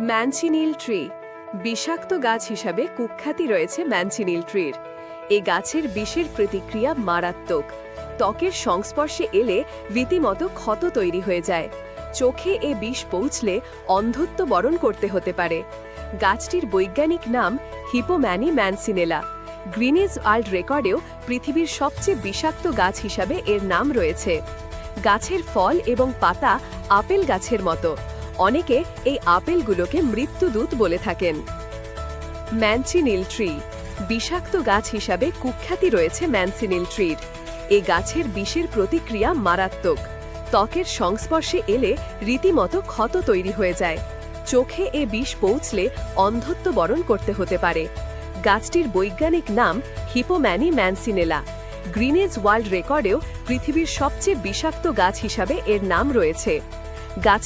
ম্যানচিনিল tree. বিষাক্ত গাছ হিসাবে কুখ্যাতি রয়েছে ম্যানচিনিল ট্রির। এ গাছের বিষের প্রতিক্রিয়া মারাত্মক। ত্বকের সংস্পর্শে এলে রীতিমতো ক্ষত তৈরি হয়ে যায়। চোখে এ বিষ পৌঁছলে অন্ধত্ব বরণ করতে হতে পারে। গাছটির বৈজ্ঞানিক নাম হিপোম্যানি ম্যানসিনেলা। গ্রিনিজ ওয়ার্ল্ড রেকর্ডেও পৃথিবীর সবচেয়ে বিষাক্ত গাছ হিসাবে এর নাম রয়েছে। গাছের ফল এবং পাতা আপেল গাছের মতো। অনেকে এই আপেলগুলোকে মৃত্যুদূত বলে থাকেন। ম্যানচিনিল ট্রি, বিষাক্ত গাছ হিসাবে কুখ্যাতি রয়েছে ম্যানসিনিল ট্রির। এ গাছের বিষের প্রতিক্রিয়া মারাত্মক। ত্বকের সংস্পর্শে এলে রীতিমতো ক্ষত তৈরি হয়ে যায়। চোখে এ বিষ পৌঁছলে অন্ধত্ব বরণ করতে হতে পারে। গাছটির বৈজ্ঞানিক নাম হিপোম্যানি ম্যানসিনেলা। গ্রিনেজ ওয়ার্ল্ড রেকর্ডেও পৃথিবীর সবচেয়ে বিষাক্ত গাছ হিসাবে এর নাম রয়েছে। গাছে